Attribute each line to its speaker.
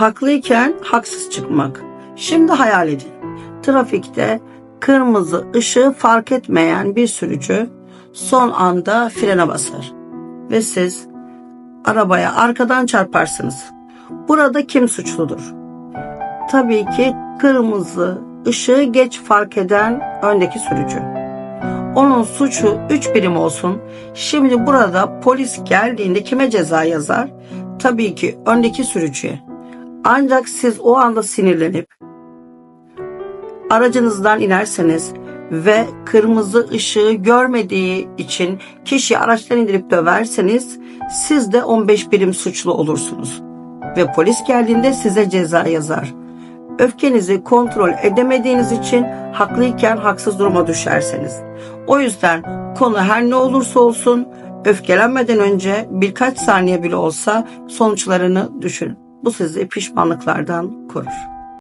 Speaker 1: Haklıyken haksız çıkmak. Şimdi hayal edin. Trafikte kırmızı ışığı fark etmeyen bir sürücü son anda frene basar ve siz arabaya arkadan çarparsınız. Burada kim suçludur? Tabii ki kırmızı ışığı geç fark eden öndeki sürücü. Onun suçu 3 birim olsun. Şimdi burada polis geldiğinde kime ceza yazar? Tabii ki öndeki sürücüye. Ancak siz o anda sinirlenip aracınızdan inerseniz ve kırmızı ışığı görmediği için kişiyi araçtan indirip döverseniz siz de 15 birim suçlu olursunuz. Ve polis geldiğinde size ceza yazar. Öfkenizi kontrol edemediğiniz için haklıyken haksız duruma düşerseniz. O yüzden konu her ne olursa olsun öfkelenmeden önce birkaç saniye bile olsa sonuçlarını düşünün. Bu sizi pişmanlıklardan korur.